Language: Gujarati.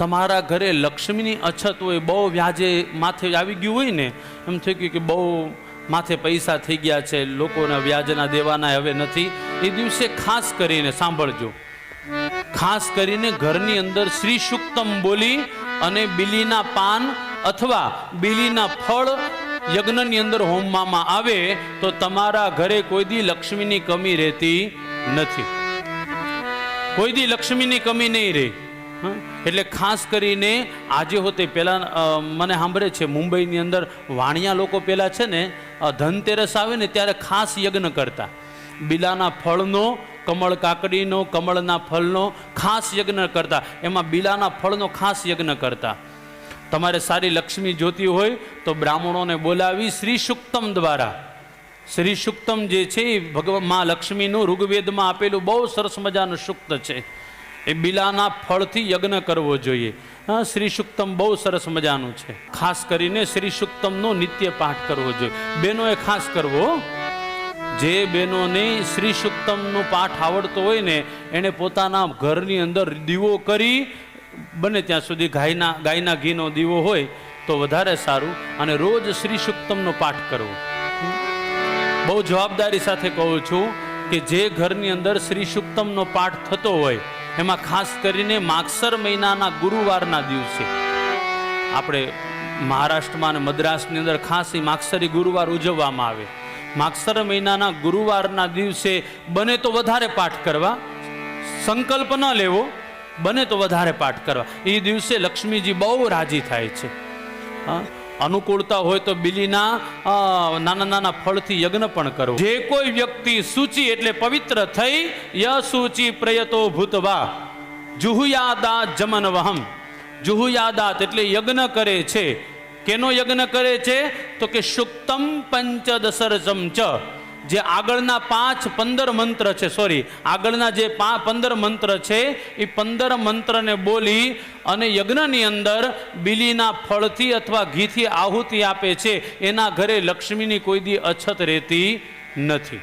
તમારા ઘરે લક્ષ્મીની અછત હોય, બહુ વ્યાજે માથે આવી ગયું હોય ને, એમ થઈ ગયું કે બહુ માથે પૈસા થઈ ગયા છે, લોકોના વ્યાજના દેવાના હવે નથી. એ દિવસે ખાસ કરીને સાંભળજો. ખાસ કરીને ઘરની અંદર શ્રી સુક્તમ બોલી અને બિલીના પાન અથવા બિલીના ફળ યજ્ઞની અંદર હોમવામાં આવે તો તમારા ઘરે કોઈ દી લક્ષ્મીની કમી રહેતી નથી. કોઈ દી લક્ષ્મીની કમી નહીં રહે? એટલે ખાસ કરીને આજે હોતે પહેલાં મને સાંભળે છે મુંબઈની અંદર વાણિયા લોકો પહેલાં છે ને ધનતેરસ આવે ને ત્યારે ખાસ યજ્ઞ કરતા. બિલાના ફળનો, કમળ કાકડીનો, કમળના ફળનો ખાસ યજ્ઞ કરતા. એમાં બિલાના ફળનો ખાસ યજ્ઞ કરતા. તમારે સારી લક્ષ્મી જોતી હોય તો બ્રાહ્મણોને બોલાવી શ્રી સુક્તમ દ્વારા. શ્રી સુક્તમ જે છે એ ભગવાન મા લક્ષ્મીનું ઋગ્વેદમાં આપેલું બહુ સરસ મજાનું સુક્ત છે. એ બિલાના ફળથી યજ્ઞ કરવો જોઈએ. હા શ્રી સુક્તમ બહુ સરસ મજાનું છે. ખાસ કરીને શ્રી સુક્તમનો નિત્ય પાઠ કરવો જોઈએ. બહેનોએ ખાસ કરવો. જે બહેનોને શ્રી સુક્તમનો પાઠ આવડતો હોય ને એણે પોતાના ઘરની અંદર દીવો કરી, બને ત્યાં સુધી ગાયના ગાયના ઘીનો દીવો હોય, તો વધારે સારું. અને રોજ શ્રી સુક્તમનો પાઠ કરવો. બહુ જવાબદારી સાથે કહું છું કે જે ઘરની અંદર શ્રી સુક્તમનો પાઠ થતો હોય એમાં ખાસ કરીને માગસર મહિનાના ગુરુવારના દિવસે. આપણે મહારાષ્ટ્રમાં અને મદ્રાસની અંદર ખાસ એ માગસરી ગુરુવાર ઉજવવામાં આવે. માગસર મહિનાના ગુરુવારના દિવસે બને તો વધારે પાઠ કરવા, સંકલ્પ ન લેવો, બને તો વધારે પાઠ કરવા. એ દિવસે લક્ષ્મીજી બહુ રાજી થાય છે. હા? અનુકૂળતા હોય તો બિલીના નાના નાના ફળથી યજ્ઞ પણ કરવો જે કોઈ વ્યક્તિ સૂચિ એટલે પવિત્ર થઈ યસૂચિ પ્રયતો ભૂતવા. જુહુયાદા જમન વહમ જુહુયાદાત એટલે યજ્ઞ કરે છે. કેનો યજ્ઞ કરે છે? તો કે શુક્તમ પંચદશરચમ ચ. જે આગળના પાંચ પંદર મંત્ર છે સોરી આગળના જે પંદર મંત્ર છે, એ પંદર મંત્રને બોલી અને યજ્ઞની અંદર બિલીના ફળથી અથવા ઘીથી આહુતિ આપે છે, એના ઘરે લક્ષ્મીની કોઈ દી અછત રહેતી નથી.